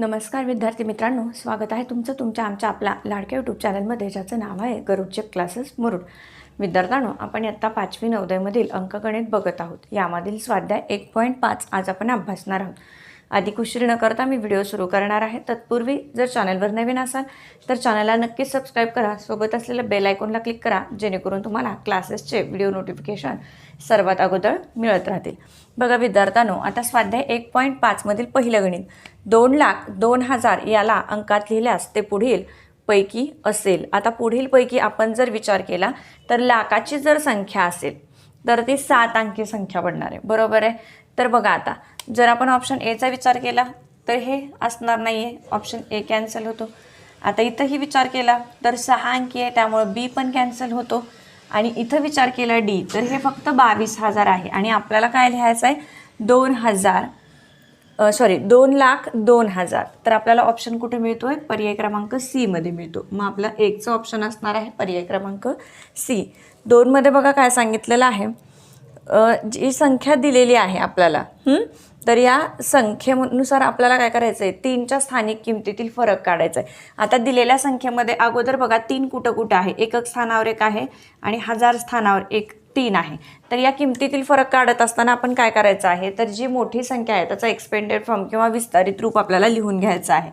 नमस्कार विद्यार्थी मित्रांनो स्वागत आहे तुमचं तुमच्या आमच्या आपल्या लाडक्या यूट्यूब चॅनलमध्ये ज्याचं नाव आहे गरुडचे क्लासेस मुरुड. विद्यार्थ्यांनो आपण आत्ता पाचवी नवदयमधील अंकगणित बघत आहोत. यामधील स्वाध्याय एक पॉईंट पाच आज आपण अभ्यासणार आहोत. अधिक उशीर न करता मी व्हिडिओ सुरू करणार आहे. तत्पूर्वी जर चॅनलवर नवीन असाल तर चॅनलला नक्कीच सबस्क्राईब करा. सोबत असलेल्या बेल आयकॉनला क्लिक करा जेणेकरून तुम्हाला क्लासेसचे व्हिडिओ नोटिफिकेशन सर्वात अगोदर मिळत राहतील. बघा विद्यार्थ्यांनो आता स्वाध्याय एक पॉईंट पाचमधील पहिलं गणित. दोन लाख दोन हजार याला अंकात लिहिल्यास ते पुढील पैकी असेल. आता पुढील पैकी आपण जर विचार केला तर लाखाची जर संख्या असेल तर ती सात अंकी संख्या बनणार आहे. बरोबर आहे? तर बघा आता जर आपण ऑप्शन एचा विचार केला तर हे असणार नाही आहे ऑप्शन ए कॅन्सल होतो. आता इथंही विचार केला तर सहा अंकी आहे त्यामुळं बी पण कॅन्सल होतो. आणि इथं विचार केला डी तर हे फक्त बावीस हजार आहे. आणि आपल्याला काय लिहायचं आहे? दोन हजार सॉरी दोन लाख दोन हजार. तर आपल्याला ऑप्शन कुठे मिळतो आहे पर्याय क्रमांक सीमध्ये मिळतो. मग आपला एकचं ऑप्शन असणार आहे पर्याय क्रमांक सी दोनमध्ये बघा काय सांगितलेलं आहे. जी संख्या दिलेली आहे आपल्याला तर या संख्येनुसार आपल्याला काय करायचं आहे तीनच्या स्थानिक किमतीतील फरक काढायचा आहे आता दिलेल्या संख्येमध्ये अगोदर बघा तीन कुठं कुठं आहे? एकक स्थानावर एक आहे आणि हजार स्थानावर एक तीन आहे. तर या किमतीतील फरक काढत असताना आपण काय करायचं आहे? तर जी मोठी संख्या आहे त्याचा एक्सपेंडेड फॉर्म किंवा विस्तारित रूप आपल्याला लिहून घ्यायचं आहे.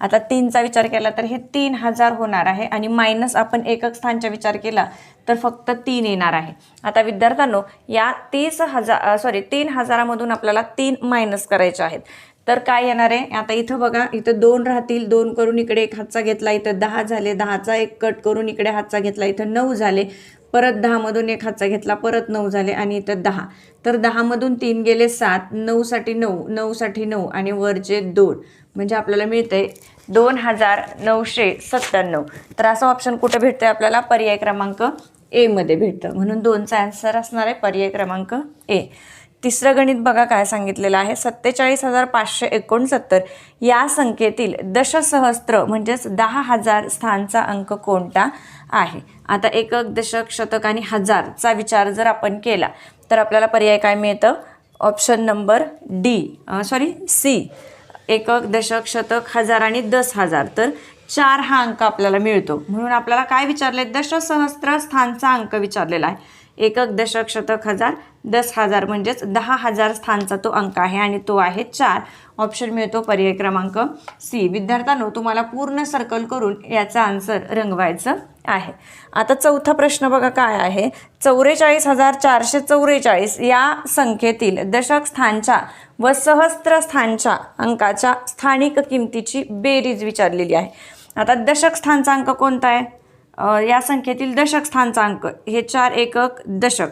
आता तीनचा विचार केला तर हे तीन हजार होणार आहे आणि मायनस आपण एकक स्थानचा विचार केला तर फक्त तीन येणार आहे. आता विद्यार्थ्यांनो या तीस हजार सॉरी तीन हजारामधून आपल्याला तीन मायनस करायचे आहेत. तर काय येणार आहे? आता इथं बघा इथं दोन राहतील दोन करून इकडे एक हातचा घेतला इथं दहा झाले दहाचा एक कट करून इकडे हातचा घेतला इथं नऊ झाले परत दहामधून एक हातचा घेतला परत नऊ झाले आणि इथं दहा. तर दहामधून तीन गेले सात नऊसाठी नऊ नऊसाठी नऊ आणि वरचे दोन. म्हणजे आपल्याला मिळते दोन हजार नऊशे सत्त्याण्णव. तर असं ऑप्शन कुठे आहे आपल्याला? पर्याय क्रमांक एमध्ये भेटतं. म्हणून दोनचा ॲन्सर असणार आहे पर्याय क्रमांक ए तिसरं गणित बघा काय सांगितलेलं आहे. सत्तेचाळीस हजार पाचशे एकोणसत्तर. या संख्येतील दशसहस्त्र म्हणजेच दहा हजार स्थानचा अंक कोणता आहे? आता एकक दशक शतक आणि हजारचा विचार जर आपण केला तर आपल्याला पर्याय काय मिळतं? Option number D sorry C एकक दशक शतक हजार आणि दस हजार. तर चार हा अंक आपल्याला मिळतो. म्हणून आपल्याला काय विचारले? दशसहस्त्र स्थानचा अंक विचारलेला आहे. एकक दशक शतक हजार दस हजार म्हणजेच दहा हजार स्थानचा तो अंक आहे आणि तो आहे चार. ऑप्शन मिळतो पर्याय क्रमांक सी विद्यार्थ्यांनो तुम्हाला पूर्ण सर्कल करून याचा आन्सर रंगवायचं आहे. आता चौथा प्रश्न बघा काय आहे? चौवेचाळीस हजार चारशे चौवेचाळीस या संख्येतील दशक स्थानच्या व सहस्त्र स्थानच्या अंकाच्या स्थानिक किमतीची बेरीज विचारलेली आहे. आता दशक स्थानचा अंक कोणता आहे? या संख्येतील दशक स्थानचा अंक हे चार एकक दशक.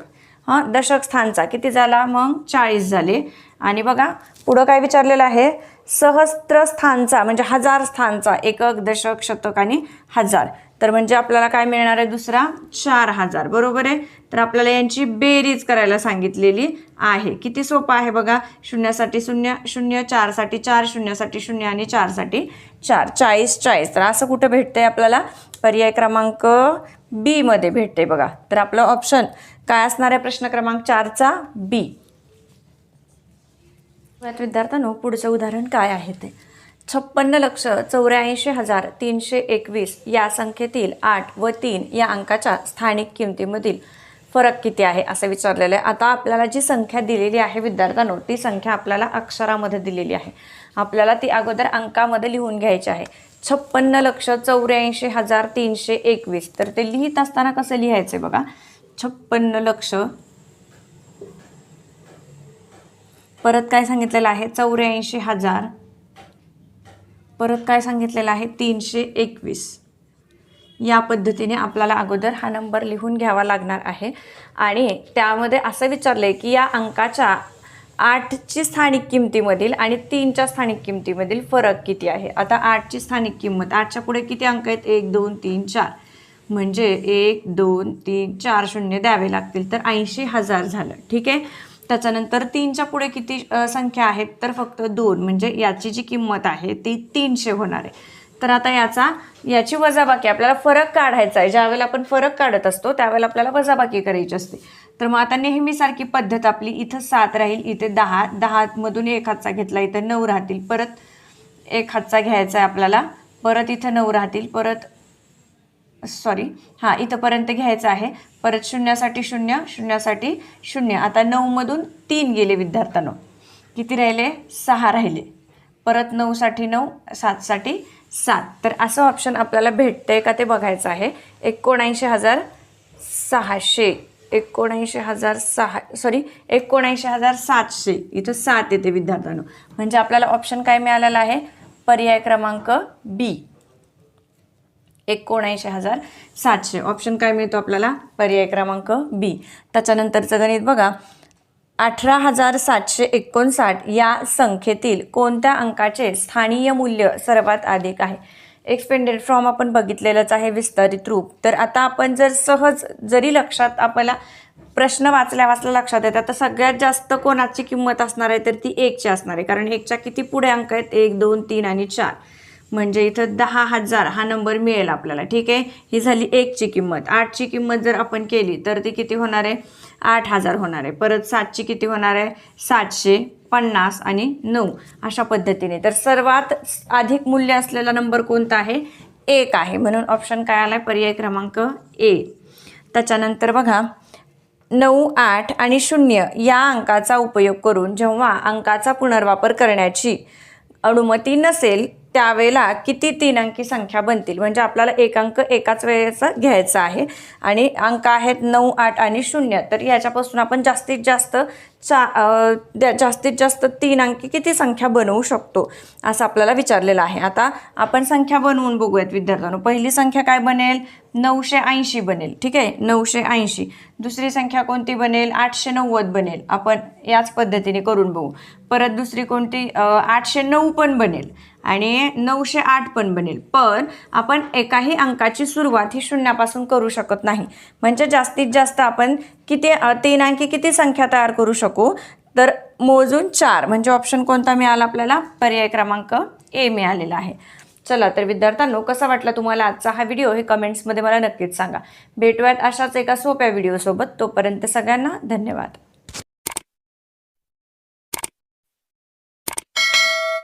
हां दशक स्थानचा किती झाला? मग चाळीस झाले. आणि बघा पुढं काय विचारलेलं आहे? सहस्त्र स्थानचा म्हणजे हजार स्थानचा एकक दशक शतक आणि हजार. तर म्हणजे आपल्याला काय मिळणार आहे दुसरा? चार हजार. बरोबर आहे? तर आपल्याला यांची बेरीज करायला सांगितलेली आहे. किती सोपं आहे बघा? शून्यासाठी शून्य शून्य चारसाठी चार शून्यासाठी शून्य आणि चारसाठी चार. चाळीस चाळीस. तर असं कुठं भेटतं आहे आपल्याला? पर्याय क्रमांक बीमध्ये भेटते बघा. तर आपलं ऑप्शन काय असणार आहे प्रश्न क्रमांक चारचा? बी विद्यार्थ्यांनो पुढचं उदाहरण काय आहे ते? छप्पन्न लक्ष चौऱ्याऐंशी हजार तीनशे एकवीस या संख्येतील आठ व तीन या अंकाच्या स्थानिक किमतीमधील फरक किती आहे असं विचारलेलं आहे. आता आपल्याला जी संख्या दिलेली आहे विद्यार्थ्यांनो ती संख्या आपल्याला अक्षरामध्ये दिलेली आहे. आपल्याला ती अगोदर अंकामध्ये लिहून घ्यायची आहे. छप्पन्न लक्ष चौऱ्याऐंशी हजार तीनशे एकवीस. तर ते लिहित असताना कसं लिहायचं बघा? छप्पन्न लक्ष. परत काय सांगितलेलं आहे? चौऱ्याऐंशी हजार परत काय सांगितलेलं आहे? तीनशे एकवीस. या पद्धतीने आपल्याला अगोदर हा नंबर लिहून घ्यावा लागणार आहे. आणि त्यामध्ये असं विचारलं आहे की या अंकाच्या आठची स्थानिक किमतीमधील आणि तीनच्या स्थानिक किमतीमधील फरक किती आहे? आता आठची स्थानिक किंमत आठच्या पुढे किती अंक आहेत? एक दोन तीन चार. म्हणजे एक दोन तीन चार शून्य द्यावे लागतील. तर ऐंशी हजार झालं. ठीक आहे? त्याच्यानंतर तीनच्या पुढे किती संख्या आहेत तर फक्त दोन म्हणजे याची जी किंमत आहे ती तीनशे होणार आहे. तर आता याचा याची वजाबाकी आपल्याला फरक काढायचा आहे. ज्यावेळेला आपण फरक काढत असतो त्यावेळेला आपल्याला वजाबाकी करायची असते. तर मग आता नेहमीसारखी पद्धत आपली इथं सात राहील इथे दहा दहामधून एक हातचा घेतला इथं नऊ राहतील. परत एक हातचा घ्यायचा आहे आपल्याला परत इथं नऊ राहतील परत सॉरी हां इथंपर्यंत घ्यायचं आहे. परत शून्यासाठी शून्य शून्यासाठी शून्य. आता नऊमधून तीन गेले विद्यार्थ्यांनो. किती राहिले? सहा राहिले. परत नऊसाठी नऊ सातसाठी सात. तर असं ऑप्शन आपल्याला भेटतं आहे का ते बघायचं आहे. एकोणऐंशी हजार सहाशे. एकोणऐंशी हजार सहा सॉरी एकोणऐंशी हजार सातशे. इथं सात येते विद्यार्थ्यांनो. म्हणजे आपल्याला ऑप्शन काय मिळालेला आहे? पर्याय क्रमांक बी एकोणऐंशी हजार सातशे. ऑप्शन काय मिळतो आपल्याला? पर्याय क्रमांक बी त्याच्यानंतरचं गणित बघा. अठरा हजार सातशे एकोणसाठ या संख्येतील कोणत्या अंकाचे स्थानीय मूल्य सर्वात अधिक आहे? एक्सपेंडेड फ्रॉम आपण बघितलेलंच आहे विस्तारित रूप. तर आता आपण जर सहज जरी लक्षात आपल्याला प्रश्न वाचल्या वाचल्या लक्षात येतात तर सगळ्यात जास्त कोणाची किंमत असणार आहे? तर ती एकची असणार आहे. कारण एकच्या किती पुढे अंक आहेत? एक दोन तीन आणि चार. म्हणजे इथं दहा हजार हा नंबर मिळेल आपल्याला ठीक आहे? ही झाली एकची किंमत. आठची किंमत जर आपण केली तर ती किती होणार आहे? आठ हजार होणार आहे. परत सातची किती होणार आहे? सातशे पन्नास आणि नऊ अशा पद्धतीने. तर सर्वात अधिक मूल्य असलेला नंबर कोणता आहे? एक आहे. म्हणून ऑप्शन काय आला आहे पर्याय क्रमांक ए. त्याच्यानंतर बघा नऊ आठ आणि शून्य या अंकाचा उपयोग करून जेव्हा अंकाचा पुनर्वापर करण्याची अनुमती नसेल त्यावेळेला किती तीन अंकी संख्या बनतील? म्हणजे आपल्याला एक अंक एकाच वेळेचा घ्यायचा आहे. आणि अंक आहेत नऊ आठ आणि शून्य. तर याच्यापासून आपण जास्तीत जास्त चा जास्तीत जास्त तीन अंकी किती संख्या बनवू शकतो? असं आपल्याला विचारलेलं आहे. आता आपण संख्या बनवून बघूयात विद्यार्थ्यांनो. पहिली संख्या काय बनेल? नऊशे ऐंशी बनेल. ठीक आहे? नऊशे ऐंशी. दुसरी संख्या कोणती बनेल? आठशे नव्वद बनेल. आपण याच पद्धतीने करून बघू. परत दुसरी कोणती? आठशे नऊ पण बनेल. आणि नऊशे आठ पण बनेल. पण आपण एकाही अंकाची सुरुवात ही शून्यापासून करू शकत नाही. म्हणजे जास्तीत जास्त आपण किती तीन अंकी किती संख्या तयार करू शकू? तर मोजून चार. म्हणजे ऑप्शन कोणता मिळाला आपल्याला? पर्याय क्रमांक ए मिळालेला आहे. चला तर विद्यार्थ्यांनो कसा वाटला तुम्हाला आजचा हा व्हिडिओ हे कमेंट्समध्ये मला नक्कीच सांगा. भेटूयात अशाच एका सोप्या व्हिडिओसोबत तोपर्यंत सगळ्यांना धन्यवाद.